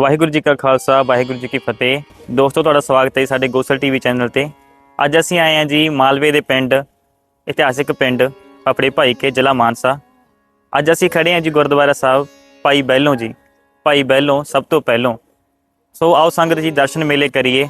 ਵਾਹਿਗੁਰੂ ਜੀ ਕਾ ਖਾਲਸਾ, ਵਾਹਿਗੁਰੂ ਜੀ ਕੀ ਫਤਿਹ। ਦੋਸਤੋ, ਤੁਹਾਡਾ ਸਵਾਗਤ ਹੈ ਜੀ ਸਾਡੇ ਗੋਸਲ ਟੀਵੀ ਚੈਨਲ ਤੇ। ਅੱਜ ਅਸੀਂ ਆਏ ਹਾਂ ਜੀ ਮਾਲਵੇ ਦੇ ਪਿੰਡ, ਇਤਿਹਾਸਿਕ ਪਿੰਡ, ਆਪਣੇ ਭਾਈ ਕੇ ਜ਼ਿਲ੍ਹਾ ਮਾਨਸਾ। ਅੱਜ ਅਸੀਂ ਖੜੇ ਹਾਂ ਜੀ ਗੁਰਦੁਆਰਾ ਸਾਹਿਬ, ਭਾਈ ਬਹਿਲੋਂ ਜੀ। ਭਾਈ ਬਹਿਲੋਂ ਸਭ ਤੋਂ ਪਹਿਲੋਂ। ਸੋ ਆਓ ਸੰਗਤ ਜੀ ਦਰਸ਼ਨ ਮੇਲੇ ਕਰੀਏ।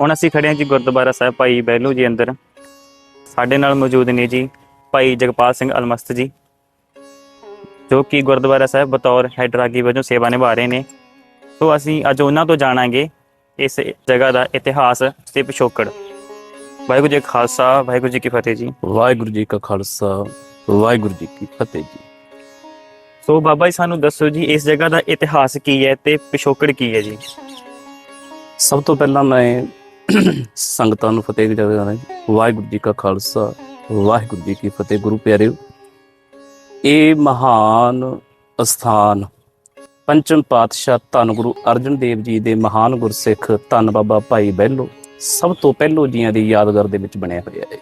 ਹੁਣ ਅਸੀਂ ਖੜੇ ਹਾਂ ਜੀ ਗੁਰਦੁਆਰਾ ਸਾਹਿਬ ਭਾਈ ਬਹਿਲੋ ਜੀ ਅੰਦਰ। ਸਾਡੇ ਨਾਲ ਮੌਜੂਦ ਨੇ ਜੀ ਭਾਈ ਜਗਪਾਲ ਸਿੰਘ ਅਲਮਸਤ ਜੀ ਜੋ ਕਿ ਗੁਰਦੁਆਰਾ ਸਾਹਿਬ ਬਤੌਰ ਹੈਡ ਰਾਗੀ ਵਜੋਂ ਸੇਵਾ ਨਿਭਾ ਰਹੇ ਨੇ। ਸੋ ਅਸੀਂ ਅੱਜ ਉਹਨਾਂ ਤੋਂ ਜਾਣਾਂਗੇ ਇਸ ਜਗ੍ਹਾ ਦਾ ਇਤਿਹਾਸ ਤੇ ਪਿਛੋਕੜ। ਵਾਹਿਗੁਰੂ ਜੀ ਕਾ ਖਾਲਸਾ ਵਾਹਿਗੁਰੂ ਜੀ ਕੀ ਫਤਿਹ ਜੀ। ਵਾਹਿਗੁਰੂ ਜੀ ਕਾ ਖਾਲਸਾ ਵਾਹਿਗੁਰੂ ਜੀ ਕੀ ਫਤਿਹ ਜੀ। ਸੋ ਬਾਬਾ ਜੀ ਸਾਨੂੰ ਦੱਸੋ ਜੀ ਇਸ ਜਗ੍ਹਾ ਦਾ ਇਤਿਹਾਸ ਕੀ ਹੈ ਤੇ ਪਿਛੋਕੜ ਕੀ ਹੈ ਜੀ? ਸਭ ਤੋਂ ਪਹਿਲਾਂ ਮੈਂ ਸੰਗਤਾਂ ਨੂੰ ਫਤਿਹ ਜਗਾ ਰਿਹਾ ਵਾਹਿਗੁਰੂ ਜੀ ਕਾ ਖਾਲਸਾ, ਵਾਹਿਗੁਰੂ ਜੀ ਕੀ ਫਤਿਹ। ਗੁਰੂ ਪਿਆਰਿਓ, ਇਹ ਮਹਾਨ ਅਸਥਾਨ, ਪੰਚਮ ਪਾਤਸ਼ਾਹ ਧੰਨ ਗੁਰੂ ਅਰਜਨ ਦੇਵ ਜੀ ਦੇ ਮਹਾਨ ਗੁਰਸਿੱਖ ਧੰਨ ਬਾਬਾ ਭਾਈ ਬਹਿਲੋ ਸਭ ਤੋਂ ਪਹਿਲੋ ਜੀਆਂ ਦੀ ਯਾਦਗਾਰ ਦੇ ਵਿੱਚ ਬਣਿਆ ਹੋਇਆ ਹੈ।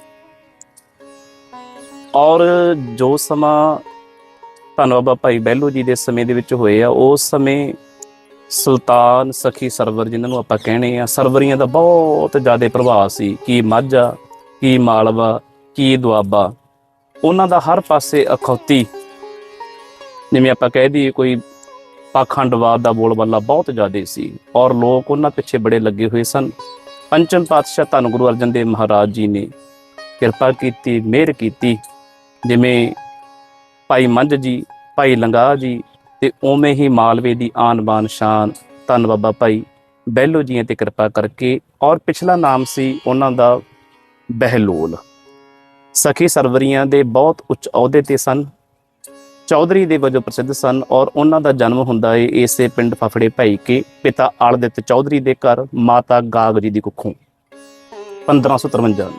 ਔਰ ਜੋ ਸਮਾਂ ਧੰਨ ਬਾਬਾ ਭਾਈ ਬਹਿਲੋ ਜੀ ਦੇ ਸਮੇਂ ਦੇ ਵਿੱਚ ਹੋਏ ਆ ਉਸ ਸਮੇਂ ਸੁਲਤਾਨ ਸਖੀ ਸਰਵਰ, ਜਿਨ੍ਹਾਂ ਨੂੰ ਆਪਾਂ ਕਹਿੰਦੇ ਆ, ਸਰਵਰੀਆਂ ਦਾ ਬਹੁਤ ਜ਼ਿਆਦਾ ਪ੍ਰਭਾਵ ਸੀ। ਕੀ ਮਾਝਾ, ਕੀ ਮਾਲਵਾ, ਕੀ ਦੁਆਬਾ। ਉਹਨਾਂ ਦਾ ਹਰ ਪਾਸੇ ਅਖੌਤੀ। ਜਿਵੇਂ ਆਪਾਂ ਕਹਿ ਦਈਏ, ਕੋਈ ਪਾਖੰਡਵਾਦ ਦਾ ਬੋਲਬਾਲਾ ਬਹੁਤ ਜ਼ਿਆਦਾ ਸੀ ਔਰ ਲੋਕ ਉਹਨਾਂ ਪਿੱਛੇ ਬੜੇ ਲੱਗੇ ਹੋਏ ਸਨ। ਪੰਚਮ ਪਾਤਸ਼ਾਹ ਧੰਨ ਗੁਰੂ ਅਰਜਨ ਦੇਵ ਮਹਾਰਾਜ ਜੀ ਨੇ ਕਿਰਪਾ ਕੀਤੀ, ਮਿਹਰ ਕੀਤੀ। ਜਿਵੇਂ ਭਾਈ ਮੰਝ ਜੀ, ਭਾਈ ਲੰਗਾ ਜੀ ਤੇ ਉਵੇਂ ਹੀ ਮਾਲਵੇ ਦੀ ਆਨ ਬਾਨ ਸ਼ਾਨ। ਧੰਨ ਬਾਬਾ ਭਾਈ ਬਹਿਲੋ ਜੀਆਂ ਤੇ ਕਿਰਪਾ ਕਰਕੇ। ਔਰ ਪਿਛਲਾ ਨਾਮ ਸੀ ਉਹਨਾਂ ਦਾ ਬਹਿਲੋਲ। ਸਖੀ ਸਰਵਰੀਆਂ ਦੇ ਬਹੁਤ ਉੱਚ ਅਹੁਦੇ ਤੇ ਸਨ। ਚੌਧਰੀ ਦੇ ਵਜੋਂ ਪ੍ਰਸਿੱਧ ਸਨ ਔਰ ਉਹਨਾਂ ਦਾ ਜਨਮ ਹੁੰਦਾ ਹੈ ਇਸੇ ਪਿੰਡ ਫਫੜੇ ਭਾਈ ਕੇ ਪਿਤਾ ਆਲਦਿੱਤ ਚੌਧਰੀ ਦੇ ਘਰ, ਮਾਤਾ ਗਾਗ ਜੀ ਦੀ ਕੁੱਖੋਂ। 1553 ਨੂੰ।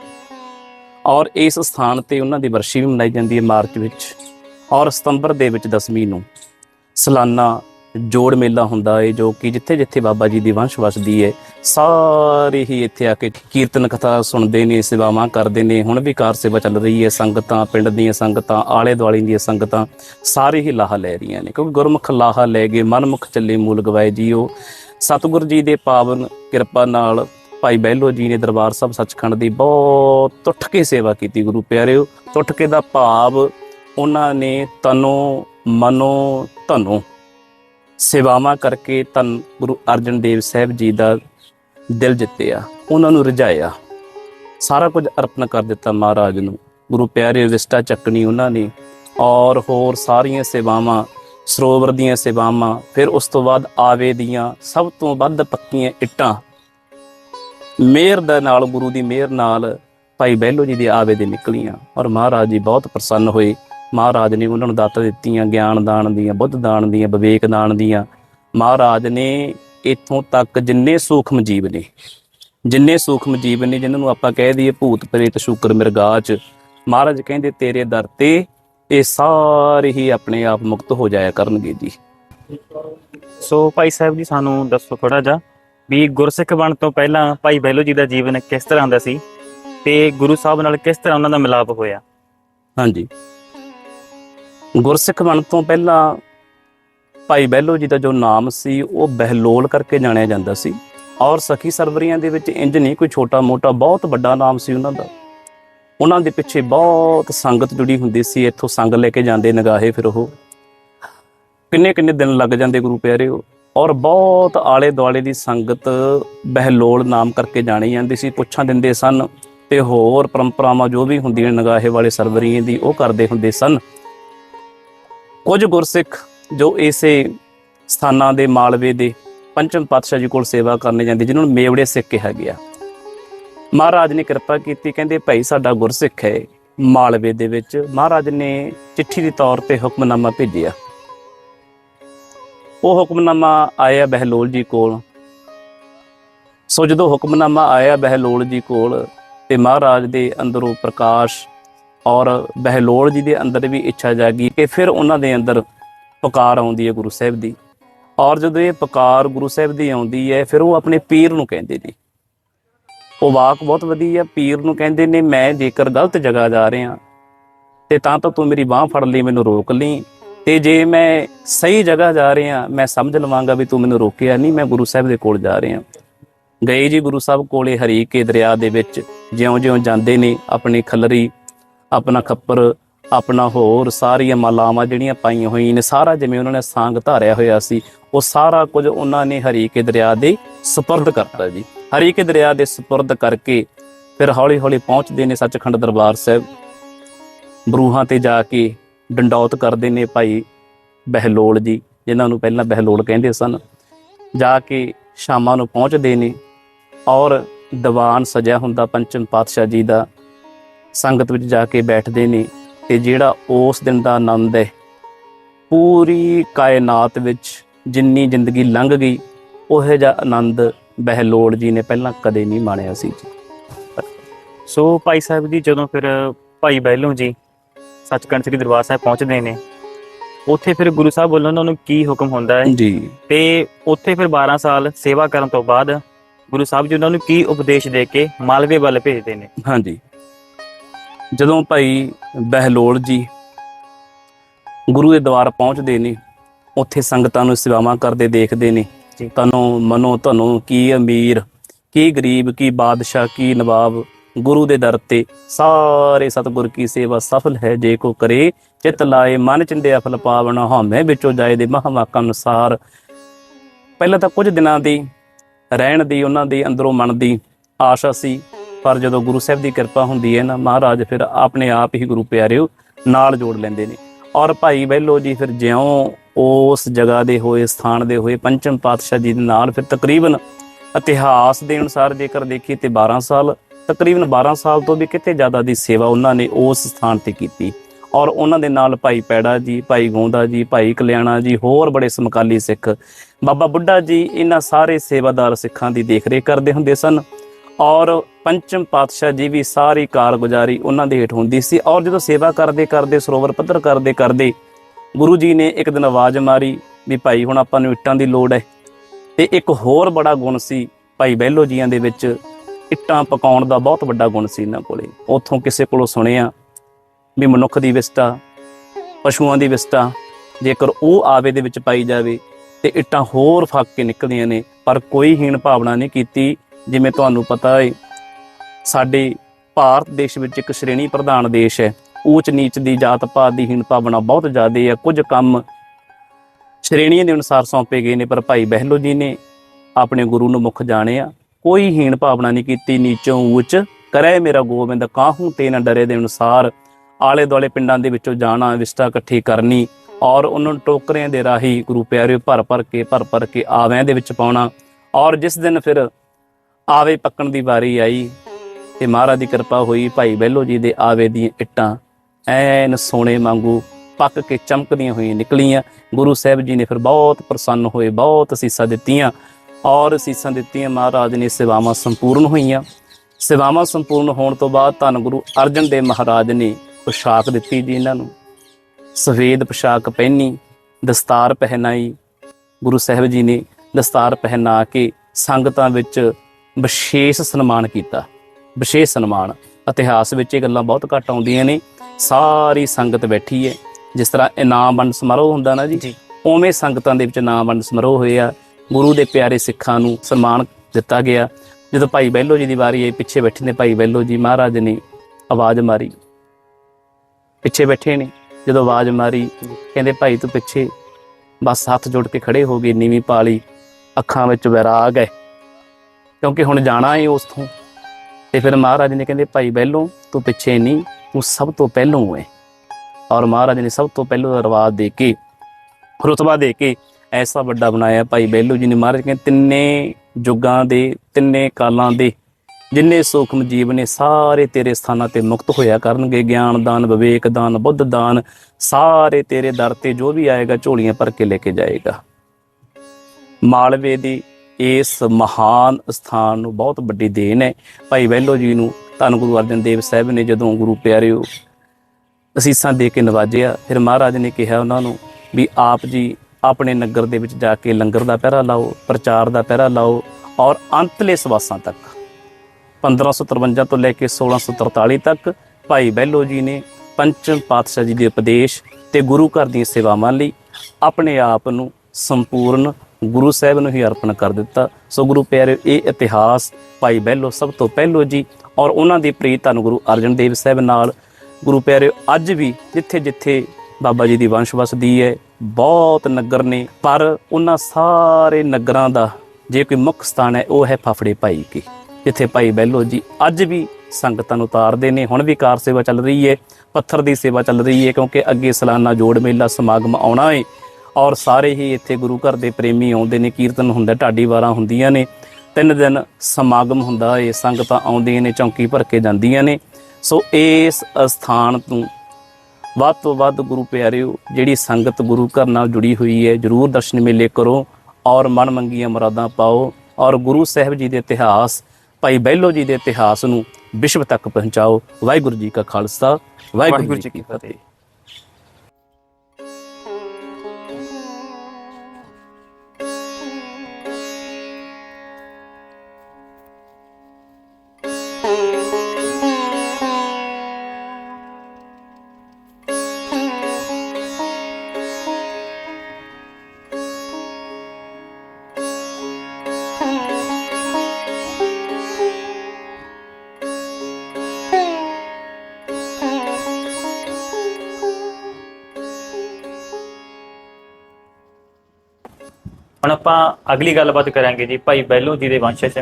ਔਰ ਇਸ ਸਥਾਨ ਤੇ ਉਹਨਾਂ ਦੀ ਵਰਸ਼ੀ ਵੀ ਮਨਾਈ ਜਾਂਦੀ ਹੈ ਮਾਰਚ ਵਿੱਚ। ਔਰ ਸਤੰਬਰ ਦੇ ਵਿੱਚ ਦਸਵੀਂ ਨੂੰ। ਸਲਾਨਾ ਜੋੜ ਮੇਲਾ ਹੁੰਦਾ ਏ, ਜੋ ਕਿ ਜਿੱਥੇ ਜਿੱਥੇ ਬਾਬਾ ਜੀ ਦੀ ਵੰਸ਼ ਵਸਦੀ ਹੈ ਸਾਰੇ ਹੀ ਇੱਥੇ ਆ ਕੇ ਕੀਰਤਨ ਕਥਾ ਸੁਣਦੇ ਨੇ, ਸੇਵਾਵਾਂ ਕਰਦੇ ਨੇ। ਹੁਣ ਵੀ ਕਾਰ ਸੇਵਾ ਚੱਲ ਰਹੀ ਹੈ ਸੰਗਤਾਂ, ਪਿੰਡ ਦੀਆਂ ਸੰਗਤਾਂ ਆਲੇ ਦੁਆਲੇ ਦੀਆਂ ਸੰਗਤਾਂ ਸਾਰੇ ਹੀ ਲਾਹਾ ਲੈ ਰਹੀਆਂ ਨੇ। ਕਿਉਂਕਿ ਗੁਰਮੁਖ ਲਾਹਾ ਲੈ ਗਏ ਮਨਮੁਖ ਚੱਲੇ ਮੂਲ ਗਵਾਏ ਜੀਓ। ਸਤਿਗੁਰ ਜੀ ਦੇ ਪਾਵਨ ਕਿਰਪਾ ਨਾਲ ਭਾਈ ਬਹਿਲੋ ਜੀ ਨੇ ਦਰਬਾਰ ਸਾਹਿਬ ਸੱਚਖੰਡ ਦੀ ਬਹੁਤ ਟੁੱਟ ਕੇ ਸੇਵਾ ਕੀਤੀ, ਗੁਰੂ ਪਿਆਰਿਓ। ਟੁੱਟ ਕੇ ਦਾ ਭਾਵ ਉਹਨਾਂ ਨੇ ਤਨੋ ਮਨੋ ਧਨੋ। ਸੇਵਾਵਾਂ ਕਰਕੇ ਤਨ ਗੁਰੂ ਅਰਜਨ ਦੇਵ ਸਾਹਿਬ ਜੀ ਦਾ ਦਿਲ ਜਿੱਤਿਆ, ਉਹਨਾਂ ਨੂੰ ਰਜਾਇਆ। ਸਾਰਾ ਕੁਝ ਅਰਪਣ ਕਰ ਦਿੱਤਾ ਮਹਾਰਾਜ ਨੂੰ। ਗੁਰੂ ਪਿਆਰੇ ਵਿਸਟਾ ਚੱਕਣੀ ਉਹਨਾਂ ਨੇ ਔਰ ਹੋਰ ਸਾਰੀਆਂ ਸੇਵਾਵਾਂ, ਸਰੋਵਰ ਦੀਆਂ ਸੇਵਾਵਾਂ, ਫਿਰ ਉਸ ਤੋਂ ਬਾਅਦ ਆਵੇ ਦੀਆਂ ਸਭ ਤੋਂ ਵੱਧ ਪੱਕੀਆਂ ਇੱਟਾਂ। ਮਿਹਰ ਦੇ ਨਾਲ, ਗੁਰੂ ਦੀ ਮਿਹਰ ਨਾਲ ਭਾਈ ਬਹਿਲੋ ਜੀ ਦੇ ਆਵੇ ਦੇ ਨਿਕਲੀਆਂ ਔਰ ਮਹਾਰਾਜ ਜੀ ਬਹੁਤ ਪ੍ਰਸੰਨ ਹੋਏ। ਮਹਾਰਾਜ ਨੇ ਉਹਨਾਂ ਨੂੰ ਦਾਤਾਂ ਦਿੱਤੀਆਂ ਗਿਆਨ ਦਾਨ ਦੀਆਂ ਬੁੱਧ ਦਾਨ ਦੀਆਂ ਵਿਵੇਕ ਦਾਨ ਦੀਆਂ। ਮਹਾਰਾਜ ਨੇ ਇਥੋਂ ਤੱਕ ਜਿੰਨੇ ਸੂਖਮ ਜੀਵ ਨੇ ਜਿੰਨੇ ਸੂਖਮ ਜੀਵ ਨੇ ਜਿਨ੍ਹਾਂ ਨੂੰ ਆਪਾਂ ਕਹਿ ਦਈਏ ਭੂਤ ਪ੍ਰੇਤ ਸ਼ੁਕਰ ਮਿਰਗਾਚ ਮਹਾਰਾਜ ਕਹਿੰਦੇ ਤੇਰੇ ਦਰ ਤੇ ਇਹ ਸਾਰੇ ਹੀ ਆਪਣੇ ਆਪ ਮੁਕਤ ਹੋ ਜਾਇਆ ਕਰਨਗੇ ਜੀ। ਸੋ ਭਾਈ ਸਾਹਿਬ ਜੀ ਸਾਨੂੰ ਦੱਸੋ ਥੋੜਾ ਜਿਹਾ ਵੀ ਗੁਰਸਿੱਖ ਬਣ ਤੋਂ ਪਹਿਲਾਂ ਭਾਈ ਬਹਿਲੋ ਜੀ ਦਾ ਜੀਵਨ ਕਿਸ ਤਰ੍ਹਾਂ ਦਾ ਸੀ ਤੇ ਗੁਰੂ ਸਾਹਿਬ ਨਾਲ ਕਿਸ ਤਰ੍ਹਾਂ ਉਹਨਾਂ ਦਾ ਮਿਲਾਪ ਹੋਇਆ? ਹਾਂਜੀ। ਗੁਰਸਿੱਖ ਬਣ ਤੋਂ ਪਹਿਲਾਂ ਭਾਈ ਬਹਿਲੋ ਜੀ ਦਾ ਜੋ ਨਾਮ ਸੀ, ਉਹ ਬਹਿਲੋਲ ਕਰਕੇ ਜਾਣਿਆ ਜਾਂਦਾ ਸੀ। ਔਰ ਸਖੀ ਸਰਵਰੀਆਂ ਦੇ ਵਿੱਚ ਇੰਜ ਨਹੀਂ, ਕੋਈ ਛੋਟਾ ਮੋਟਾ ਬਹੁਤ ਵੱਡਾ ਨਾਮ ਸੀ ਉਹਨਾਂ ਦਾ। ਉਹਨਾਂ ਦੇ ਪਿੱਛੇ ਬਹੁਤ ਸੰਗਤ ਜੁੜੀ ਹੁੰਦੀ ਸੀ, ਇੱਥੋਂ ਸੰਗ ਲੈ ਕੇ ਜਾਂਦੇ ਨਗਾਹੇ ਫਿਰ ਉਹ। ਕਿੰਨੇ ਕਿੰਨੇ ਦਿਨ ਲੱਗ ਜਾਂਦੇ ਗੁਰੂ ਪਿਆਰਿਓ। ਔਰ ਬਹੁਤ ਆਲੇ ਦੁਆਲੇ ਦੀ ਸੰਗਤ ਬਹਿਲੋਲ ਨਾਮ ਕਰਕੇ ਜਾਣੀ ਜਾਂਦੀ ਸੀ, ਪੁੱਛਾਂ ਦਿੰਦੇ ਸਨ ਤੇ ਹੋਰ ਪਰੰਪਰਾਵਾਂ ਜੋ ਵੀ ਹੁੰਦੀਆਂ ਨਗਾਹੇ ਵਾਲੇ ਸਰਵਰੀਆਂ ਦੀ, ਉਹ ਕਰਦੇ ਹੁੰਦੇ ਸਨ। ਕੁਝ ਗੁਰਸਿੱਖ ਜੋ ਇਸੇ ਸਥਾਨਾਂ ਦੇ ਮਾਲਵੇ ਦੇ ਪੰਚਮ ਪਾਤਸ਼ਾਹ ਜੀ ਕੋਲ ਸੇਵਾ ਕਰਨੇ ਜਾਂਦੇ, ਜਿਨ੍ਹਾਂ ਨੂੰ ਮੇਵੜੇ ਸਿੱਖ ਕਿਹਾ ਗਿਆ। ਮਹਾਰਾਜ ਨੇ ਕਿਰਪਾ ਕੀਤੀ, ਕਹਿੰਦੇ ਭਾਈ ਸਾਡਾ ਗੁਰਸਿੱਖ ਹੈ ਮਾਲਵੇ ਦੇ ਵਿੱਚ। ਮਹਾਰਾਜ ਨੇ ਚਿੱਠੀ ਦੇ ਤੌਰ ਤੇ ਹੁਕਮਨਾਮਾ ਭੇਜਿਆ। ਉਹ ਹੁਕਮਨਾਮਾ ਆਇਆ ਬਹਿਲੋਲ ਜੀ ਕੋਲ। ਸੋ ਜਦੋਂ ਹੁਕਮਨਾਮਾ ਆਇਆ ਬਹਿਲੋਲ ਜੀ ਕੋਲ ਤੇ ਮਹਾਰਾਜ ਦੇ ਅੰਦਰੋਂ ਪ੍ਰਕਾਸ਼ ਔਰ ਬਹਿਲੋੜ ਜੀ ਦੇ ਅੰਦਰ ਵੀ ਇੱਛਾ ਜਾਗੀ ਕਿ ਫਿਰ ਉਹਨਾਂ ਦੇ ਅੰਦਰ ਪੁਕਾਰ ਆਉਂਦੀ ਹੈ ਗੁਰੂ ਸਾਹਿਬ ਦੀ। ਔਰ ਜਦੋਂ ਇਹ ਪੁਕਾਰ ਗੁਰੂ ਸਾਹਿਬ ਦੀ ਆਉਂਦੀ ਹੈ, ਫਿਰ ਉਹ ਆਪਣੇ ਪੀਰ ਨੂੰ ਕਹਿੰਦੇ ਨੇ। ਉਹ ਵਾਕ ਬਹੁਤ ਵਧੀਆ ਪੀਰ ਨੂੰ ਕਹਿੰਦੇ ਨੇ, ਮੈਂ ਜੇਕਰ ਗਲਤ ਜਗ੍ਹਾ ਜਾ ਰਿਹਾ, ਤੇ ਤਾਂ ਤਾਂ ਤੂੰ ਮੇਰੀ ਬਾਹ ਫੜ ਲਈ, ਮੈਨੂੰ ਰੋਕ ਲਈ, ਤੇ ਜੇ ਮੈਂ ਸਹੀ ਜਗ੍ਹਾ ਜਾ ਰਿਹਾ, ਮੈਂ ਸਮਝ ਲਵਾਂਗਾ ਵੀ ਤੂੰ ਮੈਨੂੰ ਰੋਕਿਆ ਨਹੀਂ, ਮੈਂ ਗੁਰੂ ਸਾਹਿਬ ਦੇ ਕੋਲ ਜਾ ਰਿਹਾ। ਗਏ ਜੀ ਗੁਰੂ ਸਾਹਿਬ ਕੋਲੇ ਹਰੀਕੇ ਦਰਿਆ ਦੇ ਵਿੱਚ, ਜਿਉਂ-ਜਿਉਂ ਜਾਂਦੇ ਨੇ ਆਪਣੀ ਖਲਰੀ ਆਪਣਾ ਖੱਪਰ, ਆਪਣਾ ਹੋਰ ਸਾਰੀਆਂ ਮਾਲਾਵਾਂ ਜਿਹੜੀਆਂ ਪਾਈਆਂ ਹੋਈਆਂ ਨੇ, ਸਾਰਾ ਜਿਵੇਂ ਉਹਨਾਂ ਨੇ ਸਾਂਗ ਧਾਰਿਆ ਹੋਇਆ ਸੀ, ਉਹ ਸਾਰਾ ਕੁਝ ਉਹਨਾਂ ਨੇ ਹਰੀਕੇ ਦਰਿਆ ਦੇ ਸਪੁਰਦ ਕਰਤਾ ਜੀ। ਹਰੀਕੇ ਦਰਿਆ ਦੇ ਸਪੁਰਦ ਕਰਕੇ ਫਿਰ ਹੌਲੀ-ਹੌਲੀ ਪਹੁੰਚਦੇ ਨੇ ਸੱਚਖੰਡ ਦਰਬਾਰ ਸਾਹਿਬ। ਬਰੂਹਾਂ ਤੇ ਜਾ ਕੇ ਡੰਡੌਤ ਕਰਦੇ ਨੇ ਭਾਈ ਬਹਿਲੋਲ ਜੀ, ਜਿਨ੍ਹਾਂ ਨੂੰ ਪਹਿਲਾਂ ਬਹਿਲੋਲ ਕਹਿੰਦੇ ਸਨ। ਜਾ ਕੇ ਸ਼ਾਮਾਂ ਨੂੰ ਪਹੁੰਚਦੇ ਨੇ ਔਰ ਦੀਵਾਨ ਸਜਿਆ ਹੁੰਦਾ ਪੰਚਮ ਪਾਤਸ਼ਾਹ ਜੀ ਦਾ। ਸੰਗਤ ਵਿੱਚ ਜਾ ਕੇ ਬੈਠਦੇ ਨੇ ਤੇ ਜਿਹੜਾ ਉਸ ਦਿਨ ਦਾ ਆਨੰਦ ਹੈ ਪੂਰੀ ਕਾਇਨਾਤ ਵਿੱਚ ਜਿੰਨੀ ਜ਼ਿੰਦਗੀ ਲੰਘ ਗਈ ਉਹ ਜਿਹਾ ਆਨੰਦ ਬਹਿਲੋਲ ਜੀ ਨੇ ਪਹਿਲਾਂ ਕਦੇ ਨਹੀਂ ਮਾਣਿਆ ਸੀ ਜੀ। ਸੋ ਭਾਈ ਸਾਹਿਬ ਜੀ ਜਦੋਂ ਫਿਰ ਭਾਈ ਬਹਿਲੋ ਜੀ ਸੱਚਖੰਡ ਸ੍ਰੀ ਦਰਬਾਰ ਸਾਹਿਬ ਪਹੁੰਚਦੇ ਨੇ ਉੱਥੇ ਫਿਰ ਗੁਰੂ ਸਾਹਿਬ ਵੱਲੋਂ ਉਹਨਾਂ ਨੂੰ ਕੀ ਹੁਕਮ ਹੁੰਦਾ ਹੈ? ਜੀ। ਤੇ ਉੱਥੇ ਫਿਰ 12 ਸਾਲ ਸੇਵਾ ਕਰਨ ਤੋਂ ਬਾਅਦ ਗੁਰੂ ਸਾਹਿਬ ਜੀ ਉਹਨਾਂ ਨੂੰ ਕੀ ਉਪਦੇਸ਼ ਦੇ ਕੇ ਮਾਲਵੇ ਵੱਲ ਭੇਜਦੇ ਨੇ? ਹਾਂਜੀ। ਜਦੋਂ ਭਾਈ ਬਹਿਲੋਲ ਜੀ ਗੁਰੂ ਦੇ ਦਵਾਰ ਪਹੁੰਚਦੇ ਨੇ ਉੱਥੇ ਸੰਗਤਾਂ ਨੂੰ ਸੇਵਾਵਾਂ ਕਰਦੇ ਦੇਖਦੇ ਨੇ ਜੀ। ਤੁਹਾਨੂੰ ਮਨੋ ਤੁਹਾਨੂੰ ਕੀ ਅਮੀਰ ਕੀ ਗਰੀਬ ਕੀ ਬਾਦਸ਼ਾਹ ਕੀ ਨਵਾਬ ਗੁਰੂ ਦੇ ਦਰ ਤੇ ਸਾਰੇ ਸਤਿਗੁਰ ਕੀ ਸੇਵਾ ਸਫਲ ਹੈ ਜੇ ਕੋ ਕਰੇ ਚਿਤ ਲਾਏ ਮਨ ਚਿੰਦਿਆ ਫਲ ਪਾਵਣਾ ਹਉਮੈ ਵਿੱਚੋਂ ਜਾਏ ਦੇ ਮਹਾਵਾਕਾਂ ਅਨੁਸਾਰ ਪਹਿਲਾਂ ਤਾਂ ਕੁਝ ਦਿਨਾਂ ਦੀ ਰਹਿਣ ਦੀ ਉਹਨਾਂ ਦੇ ਅੰਦਰੋਂ ਮਨ ਦੀ ਆਸ਼ਾ ਸੀ ਪਰ ਜਦੋਂ ਗੁਰੂ ਸਾਹਿਬ ਦੀ ਕਿਰਪਾ ਹੁੰਦੀ ਹੈ ਨਾ ਮਹਾਰਾਜ, ਫਿਰ ਆਪਣੇ ਆਪ ਹੀ ਗੁਰੂ ਪਿਆਰਿਓ ਨਾਲ ਜੋੜ ਲੈਂਦੇ ਨੇ। ਔਰ ਭਾਈ ਬਹਿਲੋ ਜੀ ਫਿਰ ਜਿਉਂ ਉਸ ਜਗ੍ਹਾ ਦੇ ਹੋਏ, ਸਥਾਨ ਦੇ ਹੋਏ, ਪੰਚਮ ਪਾਤਸ਼ਾਹ ਜੀ ਦੇ ਨਾਲ ਫਿਰ ਤਕਰੀਬਨ ਇਤਿਹਾਸ ਦੇ ਅਨੁਸਾਰ ਜੇਕਰ ਦੇਖੀਏ ਤੇ 12 ਸਾਲ, ਤਕਰੀਬਨ 12 ਸਾਲ ਤੋਂ ਵੀ ਕਿਤੇ ਜ਼ਿਆਦਾ ਦੀ ਸੇਵਾ ਉਹਨਾਂ ਨੇ ਉਸ ਸਥਾਨ ਤੇ ਕੀਤੀ। ਔਰ ਉਹਨਾਂ ਦੇ ਨਾਲ ਭਾਈ ਪੈੜਾ ਜੀ, ਭਾਈ ਗੋਂਦਾ ਜੀ, ਭਾਈ ਕਲਿਆਣਾ ਜੀ, ਹੋਰ ਬੜੇ ਸਮਕਾਲੀ ਸਿੱਖ। ਬਾਬਾ ਬੁੱਢਾ ਜੀ ਇਹਨਾਂ ਸਾਰੇ ਸੇਵਾਦਾਰ ਸਿੱਖਾਂ ਦੀ ਦੇਖਰੇਖ ਕਰਦੇ ਹੁੰਦੇ ਸਨ। ਔਰ ਪੰਚਮ ਪਾਤਸ਼ਾਹ ਜੀ ਵੀ ਸਾਰੀ ਕਾਰਗੁਜ਼ਾਰੀ ਉਹਨਾਂ ਦੇ ਹੇਠ ਹੁੰਦੀ ਸੀ। ਔਰ ਜਦੋਂ ਸੇਵਾ ਕਰਦੇ ਕਰਦੇ, ਸਰੋਵਰ ਪੱਧਰ ਕਰਦੇ ਕਰਦੇ ਗੁਰੂ ਜੀ ਨੇ ਇੱਕ ਦਿਨ ਆਵਾਜ਼ ਮਾਰੀ ਵੀ ਭਾਈ ਹੁਣ ਆਪਾਂ ਨੂੰ ਇੱਟਾਂ ਦੀ ਲੋੜ ਹੈ। ਤੇ ਇੱਕ ਹੋਰ ਬੜਾ ਗੁਣ ਸੀ ਭਾਈ ਬਹਿਲੋ ਜੀਆਂ ਦੇ ਵਿੱਚ, ਇੱਟਾਂ ਪਕਾਉਣ ਦਾ ਬਹੁਤ ਵੱਡਾ ਗੁਣ ਸੀ ਇਹਨਾਂ ਕੋਲੇ। ਉਥੋਂ ਕਿਸੇ ਕੋਲੋਂ ਸੁਣਿਆ ਵੀ ਮਨੁੱਖ ਦੀ ਵਿਸਟਾ ਪਸ਼ੂਆਂ ਦੀ ਵਿਸਟਾ ਜੇਕਰ ਉਹ ਆਵੇ ਦੇ ਵਿੱਚ ਪਾਈ ਜਾਵੇ ਤੇ ਇੱਟਾਂ ਹੋਰ ਫੱਕ ਕੇ ਨਿਕਲਦੀਆਂ ਨੇ, ਪਰ ਕੋਈ ਹੀਣ ਭਾਵਨਾ ਨਹੀਂ ਕੀਤੀ। ਜਿਵੇਂ ਤੁਹਾਨੂੰ ਪਤਾ ਹੈ ਸਾਡੇ ਭਾਰਤ ਦੇਸ਼ ਵਿੱਚ ਇੱਕ ਸ਼੍ਰੇਣੀ ਪ੍ਰਧਾਨ ਦੇਸ਼ ਹੈ। ਊਚ ਨੀਚ ਦੀ ਜਾਤ ਪਾਤ ਦੀ ਹੀਣ ਭਾਵਨਾ ਬਹੁਤ ਜ਼ਿਆਦਾ ਹੈ ਕੁਝ ਕੰਮ ਸ਼੍ਰੇਣੀਆਂ ਦੇ ਅਨੁਸਾਰ ਸੌਂਪੇ ਗਏ ਨੇ, ਪਰ ਭਾਈ ਬਹਿਲੋ ਜੀ ਨੇ ਆਪਣੇ ਗੁਰੂ ਨੂੰ ਮੁੱਖ ਜਾਣਿਆ ਕੋਈ ਹੀਣ ਭਾਵਨਾ ਨਹੀਂ ਕੀਤੀ, ਨੀਚੋਂ ਊਚ ਕਰੇ ਮੇਰਾ ਗੋਬਿੰਦ, ਕਾਹੂ ਤੇ ਨਾ ਡਰੇ ਦੇ ਅਨੁਸਾਰ ਆਲੇ ਦੁਆਲੇ ਪਿੰਡਾਂ ਦੇ ਵਿੱਚੋਂ ਜਾਣਾ ਵਿਸਟਾ ਇਕੱਠੀ ਕਰਨੀ ਔਰ ਉਹਨਾਂ ਨੂੰ ਟੋਕਰਿਆਂ ਦੇ ਰਾਹੀਂ ਗੁਰੂ ਪਿਆਰੇ ਭਰ ਭਰ ਕੇ ਭਰ ਭਰ ਕੇ ਆਵਿਆਂ ਦੇ ਵਿੱਚ ਪਾਉਣਾ ਔਰ ਜਿਸ ਦਿਨ ਫਿਰ ਆਵੇ ਪੱਕਣ ਦੀ ਵਾਰੀ ਆਈ ਤੇ ਮਹਾਰਾਜ ਦੀ ਕਿਰਪਾ ਹੋਈ ਭਾਈ ਬਹਿਲੋ ਜੀ ਦੇ ਆਵੇ ਦੀਆਂ ਇੱਟਾਂ ਐਨ ਸੋਨੇ ਵਾਂਗੂ ਪੱਕ ਕੇ ਚਮਕਦੀਆਂ ਹੋਈਆਂ ਨਿਕਲੀਆਂ। ਗੁਰੂ ਸਾਹਿਬ ਜੀ ਨੇ ਫਿਰ ਬਹੁਤ ਪ੍ਰਸੰਨ ਹੋਏ, ਬਹੁਤ ਅਸੀਸਾਂ ਦਿੱਤੀਆਂ ਔਰ ਅਸੀਸਾਂ ਦਿੱਤੀਆਂ ਮਹਾਰਾਜ ਨੇ, ਸੇਵਾਵਾਂ ਸੰਪੂਰਨ ਹੋਈਆਂ। ਸੇਵਾਵਾਂ ਸੰਪੂਰਨ ਹੋਣ ਤੋਂ ਬਾਅਦ ਧੰਨ ਗੁਰੂ ਅਰਜਨ ਦੇਵ ਮਹਾਰਾਜ ਨੇ ਪੁਸ਼ਾਕ ਦਿੱਤੀ ਜੀ ਇਹਨਾਂ ਨੂੰ। ਸਫੇਦ ਪੁਸ਼ਾਕ ਪਹਿਨੀ, ਦਸਤਾਰ ਪਹਿਨਾਈ। ਗੁਰੂ ਸਾਹਿਬ ਜੀ ਨੇ ਦਸਤਾਰ ਪਹਿਨਾ ਕੇ ਸੰਗਤਾਂ ਵਿੱਚ ਵਿਸ਼ੇਸ਼ ਸਨਮਾਨ ਕੀਤਾ। ਵਿਸ਼ੇਸ਼ ਸਨਮਾਨ। ਇਤਿਹਾਸ ਵਿੱਚ ਇਹ ਗੱਲਾਂ ਬਹੁਤ ਘੱਟ ਆਉਂਦੀਆਂ ਨੇ। ਸਾਰੀ ਸੰਗਤ ਬੈਠੀ ਹੈ ਜਿਸ ਤਰ੍ਹਾਂ ਇਨਾਮ ਵੰਡ ਸਮਾਰੋਹ ਹੁੰਦਾ ਨਾ ਜੀ। ਉਵੇਂ ਸੰਗਤਾਂ ਦੇ ਵਿੱਚ ਨਾਮ ਵੰਡ ਸਮਾਰੋਹ ਹੋਏ ਆ। ਗੁਰੂ ਦੇ ਪਿਆਰੇ ਸਿੱਖਾਂ ਨੂੰ ਸਨਮਾਨ ਦਿੱਤਾ ਗਿਆ। ਜਦੋਂ ਭਾਈ ਬਹਿਲੋ ਜੀ ਦੀ ਵਾਰੀ ਆਈ ਪਿੱਛੇ ਬੈਠੇ ਨੇ ਭਾਈ ਬਹਿਲੋ ਜੀ ਮਹਾਰਾਜ ਨੇ ਆਵਾਜ਼ ਮਾਰੀ। ਪਿੱਛੇ ਬੈਠੇ ਨੇ। ਜਦੋਂ ਆਵਾਜ਼ ਮਾਰੀ ਕਹਿੰਦੇ ਭਾਈ ਤੂੰ ਪਿੱਛੇ ਬਸ ਹੱਥ ਜੋੜ ਕੇ ਖੜੇ ਹੋ ਗਏ ਨੀਵੀਂ ਪਾਲੀ ਅੱਖਾਂ ਵਿੱਚ ਵਿਰਾਗ ਹੈ। ਕਿਉਂਕਿ ਹੁਣ ਜਾਣਾ ਏ ਉਸ ਤੋਂ ਤੇ ਫਿਰ ਮਹਾਰਾਜ ਨੇ ਕਹਿੰਦੇ, ਭਾਈ ਬਹਿਲੋ, ਤੂੰ ਪਿੱਛੇ ਨਹੀਂ, ਤੂੰ ਸਭ ਤੋਂ ਪਹਿਲੋਂ ਹੈ ਔਰ ਮਹਾਰਾਜ ਨੇ ਸਭ ਤੋਂ ਪਹਿਲੋਂ ਰਵਾਜ ਦੇ ਕੇ, ਰੁਤਬਾ ਦੇ ਕੇ ਐਸਾ ਵੱਡਾ ਬਣਾਇਆ, ਭਾਈ ਬਹਿਲੋ ਜੀ ਨੇ। ਮਹਾਰਾਜ ਕਹਿੰਦੇ, ਤਿੰਨੇ ਯੁੱਗਾਂ ਦੇ, ਤਿੰਨੇ ਕਾਲਾਂ ਦੇ, ਜਿੰਨੇ ਸੂਖਮ ਜੀਵ ਨੇ, ਸਾਰੇ ਤੇਰੇ ਸਥਾਨਾਂ ਤੇ ਮੁਕਤ ਹੋਇਆ ਕਰਨਗੇ। ਗਿਆਨ ਦਾਨ ਵਿਵੇਕ ਦਾਨ ਬੁੱਧ ਦਾਨ ਸਾਰੇ ਤੇਰੇ ਦਰ ਤੇ ਜੋ ਵੀ ਆਏਗਾ, ਝੋਲੀਆਂ ਭਰ ਕੇ ਲੈ ਕੇ ਜਾਏਗਾ। ਮਾਲਵੇ ਦੀ ਇਸ ਮਹਾਨ ਸਥਾਨ ਨੂੰ ਬਹੁਤ ਵੱਡੀ ਦੇਣ ਹੈ। ਭਾਈ ਵੈਲੋ ਜੀ ਨੂੰ ਧੰਨ ਗੁਰੂ ਅਰਜਨ ਦੇਵ ਸਾਹਿਬ ਨੇ ਜਦੋਂ ਗੁਰੂ ਪਿਆਰਿਓ ਅਸੀਸਾਂ ਦੇ ਕੇ ਨਵਾਜਿਆ, ਫਿਰ ਮਹਾਰਾਜ ਨੇ ਕਿਹਾ ਉਹਨਾਂ ਨੂੰ ਵੀ ਆਪ ਜੀ ਆਪਣੇ ਨਗਰ ਦੇ ਵਿੱਚ ਜਾ ਕੇ ਲੰਗਰ ਦਾ ਪਹਿਰਾ ਲਾਓ, ਪ੍ਰਚਾਰ ਦਾ ਪਹਿਰਾ ਲਾਓ ਔਰ ਅੰਤਲੇ ਸਵਾਸਾਂ ਤੱਕ। 1553 ਤੋਂ ਲੈ ਕੇ 1643 ਤੱਕ ਭਾਈ ਬਹਿਲੋ ਜੀ ਨੇ ਪੰਚਮ ਪਾਤਸ਼ਾਹ ਜੀ ਦੇ ਉਪਦੇਸ਼ ਤੇ ਗੁਰੂ ਘਰ ਦੀਆਂ ਸੇਵਾਵਾਂ ਲਈ ਆਪਣੇ ਆਪ ਨੂੰ ਸੰਪੂਰਨ ਗੁਰੂ ਸਾਹਿਬ ਨੂੰ ਹੀ ਅਰਪਣ ਕਰ ਦਿੱਤਾ। ਸੋ ਗੁਰੂ ਪਿਆਰੇ, ਇਹ ਇਤਿਹਾਸ ਭਾਈ ਬਹਿਲੋ ਸਭ ਤੋਂ ਪਹਿਲੋ ਜੀ ਔਰ ਉਹਨਾਂ ਦੇ ਪ੍ਰੀਤ ਧੰਨ ਗੁਰੂ ਅਰਜਨ ਦੇਵ ਸਾਹਿਬ ਨਾਲ। ਗੁਰੂ ਪਿਆਰੇ, ਅੱਜ ਵੀ ਜਿੱਥੇ ਜਿੱਥੇ ਬਾਬਾ ਜੀ ਦੀ ਵੰਸ਼ ਵਸਦੀ ਹੈ, ਬਹੁਤ ਨਗਰ ਨੇ, ਪਰ ਉਹਨਾਂ ਸਾਰੇ ਨਗਰਾਂ ਦਾ ਜੇ ਕੋਈ ਮੁੱਖ ਸਥਾਨ ਹੈ, ਉਹ ਹੈ ਫਫੜੇ ਭਾਈ ਕੀ। ਜਿੱਥੇ ਭਾਈ ਬਹਿਲੋ ਜੀ ਅੱਜ ਵੀ ਸੰਗਤਾਂ ਨੂੰ ਉਤਾਰਦੇ ਨੇ, ਹੁਣ ਵੀ ਕਾਰ ਸੇਵਾ ਚੱਲ ਰਹੀ ਹੈ, ਪੱਥਰ ਦੀ ਸੇਵਾ ਚੱਲ ਰਹੀ ਹੈ, ਕਿਉਂਕਿ ਅੱਗੇ ਸਾਲਾਨਾ ਜੋੜ ਮੇਲਾ ਸਮਾਗਮ ਆਉਣਾ ਹੈ ਔਰ ਸਾਰੇ ਹੀ ਇੱਥੇ ਗੁਰੂ ਘਰ ਦੇ ਪ੍ਰੇਮੀ ਆਉਂਦੇ ਨੇ ਕੀਰਤਨ ਹੁੰਦਾ ਢਾਡੀ ਵਾਰਾਂ ਹੁੰਦੀਆਂ ਨੇ। ਤਿੰਨ ਦਿਨ ਸਮਾਗਮ ਹੁੰਦਾ ਹੈ ਸੰਗਤਾਂ ਆਉਂਦੀਆਂ ਨੇ ਚੌਂਕੀ ਭਰ ਕੇ ਜਾਂਦੀਆਂ ਨੇ। ਸੋ ਇਸ ਅਸਥਾਨ ਤੋਂ ਵੱਧ ਤੋਂ ਵੱਧ ਗੁਰੂ ਪਿਆਰਿਓ ਜਿਹੜੀ ਸੰਗਤ ਗੁਰੂ ਘਰ ਨਾਲ ਜੁੜੀ ਹੋਈ ਹੈ ਜਰੂਰ ਦਰਸ਼ਨ ਮੇਲੇ ਕਰੋ ਔਰ ਮਨ ਮੰਗੀਆਂ ਮੁਰਾਦਾਂ ਪਾਓ। ਔਰ ਗੁਰੂ ਸਾਹਿਬ ਜੀ ਦੇ ਇਤਿਹਾਸ ਭਾਈ ਬਹਿਲੋ ਜੀ ਦੇ ਇਤਿਹਾਸ ਨੂੰ ਵਿਸ਼ਵ ਤੱਕ ਪਹੁੰਚਾਓ। ਵਾਹਿਗੁਰੂ ਜੀ ਕਾ ਖਾਲਸਾ ਵਾਹਿਗੁਰੂ ਜੀ ਕੀ ਫਤਿਹ। ਆਪਾਂ ਅਗਲੀ ਗੱਲਬਾਤ ਕਰਾਂਗੇ ਜੀ ਭਾਈ ਬੈਲੋ ਜੀ ਦੇ ਵੰਸ਼ਜ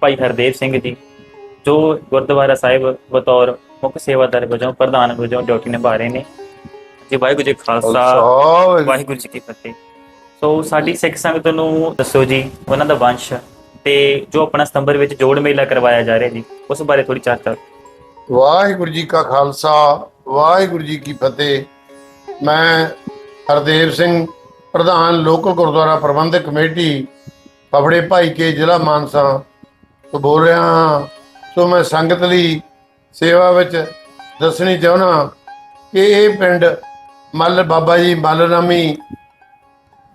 ਭਾਈ ਹਰਦੇਵ ਸਿੰਘ ਜੀ ਜੋ ਗੁਰਦੁਆਰਾ ਸਾਹਿਬ ਬਤੌਰ ਮੁੱਖ ਸੇਵਾਦਾਰ ਵਜੋਂ ਪ੍ਰਧਾਨ ਵਜੋਂ ਡਿਊਟੀ ਨਿਭਾ ਰਹੇ ਨੇ। ਜੀ ਵਾਹਿਗੁਰੂ ਜੀ ਖਾਲਸਾ ਵਾਹਿਗੁਰੂ ਜੀ ਕੀ ਫਤਿਹ। ਸੋ ਸਾਡੀ ਸਿੱਖ ਸੰਗਤ ਨੂੰ ਦੱਸੋ ਜੀ ਉਹਨਾਂ ਦਾ ਵੰਸ਼ ਤੇ ਜੋ ਆਪਣਾ ਸਤੰਬਰ ਵਿੱਚ ਜੋੜ ਮੇਲਾ ਕਰਵਾਇਆ ਜਾ ਰਿਹਾ ਜੀ ਉਸ ਬਾਰੇ ਥੋੜੀ ਚਰਚਾ। ਵਾਹਿਗੁਰੂ ਜੀ ਕਾ ਖਾਲਸਾ ਵਾਹਿਗੁਰੂ ਜੀ ਕੀ ਫਤਿਹ। ਮੈਂ ਹਰਦੇਵ ਸਿੰਘ ਪ੍ਰਧਾਨ ਲੋਕਲ ਗੁਰਦੁਆਰਾ ਪ੍ਰਬੰਧਕ ਕਮੇਟੀ, ਫਫੜੇ ਭਾਈ ਕੇ ਜ਼ਿਲ੍ਹਾ ਮਾਨਸਾ ਤੋਂ ਬੋਲ ਰਿਹਾ ਹਾਂ। ਸੋ ਮੈਂ ਸੰਗਤ ਲਈ ਸੇਵਾ ਵਿੱਚ ਦੱਸਣੀ ਚਾਹੁੰਦਾ ਕਿ ਇਹ ਪਿੰਡ ਮੱਲ ਬਾਬਾ ਜੀ ਮੱਲ ਰਾਮੀ,